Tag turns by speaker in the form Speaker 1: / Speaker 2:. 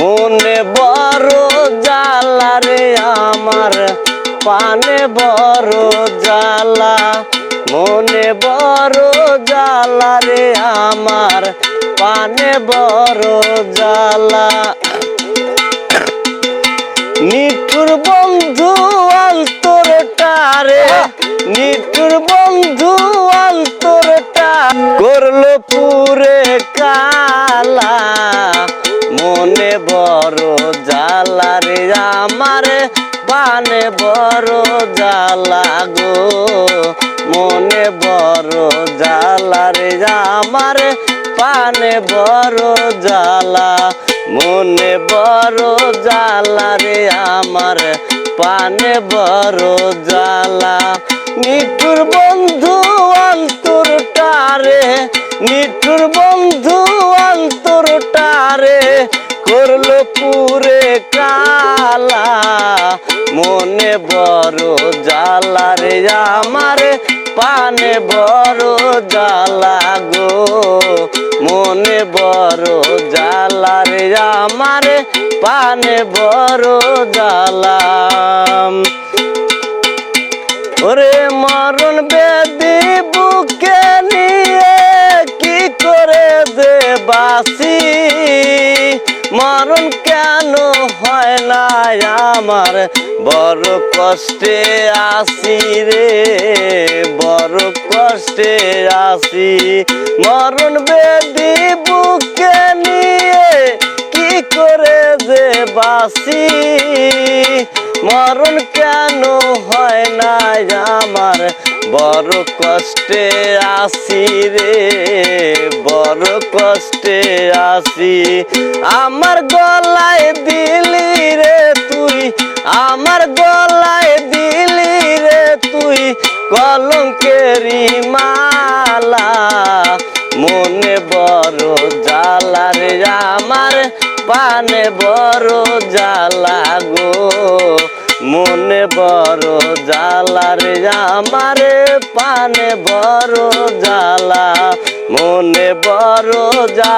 Speaker 1: মনে বড় জ্বালা রে আমার, পানে বড় জ্বালা। মনে বড় জ্বালা রে আমার, পানে বড় জ্বালা। নিঠুর বন্ধু আলতোর টারে, নিঠুর বন্ধু আলতোর টা করল পুরে কালা রে আমার পানে বড় জ্বালা গো। মনে বড় জ্বালা রে আমার পানে বড় জালা মনে বড় জ্বালা রে আমার পানে বড় জ্বালা। নিঠুর বন্ধু অন্তর টারে নিঠুর বন্ধু অন্তর টারে করল পুরে কালা। মনে বড় জ্বালা রে আমার, পানে বড় জ্বালা গো। মনে বড় জ্বালা রে আমার, পানে বড় জ্বালা। ওরে মরণ বেদি বুকে নিয়ে কি করে দে বাসি? মরণ কেন হয় না আমার? বড় কষ্টে আসি রে, বড় কষ্টে আসি মরণ বেদি বুকে নিয়ে কি করে যে বাসি মরণ কেন হয় না আমার? বড় কষ্টে আসি রে, বড় কষ্টে আসি আমার গলায় দিলি রে তুই, আমার গলায় দিলি রে তুই, কলঙ্কেরি মালা। মনে বড় জ্বালা রে, আমার পানে বড় জ্বালা গো। মনে বড় জ্বালা রে, আমার পানে বড় জ্বালা মনে বড় জ্বালা।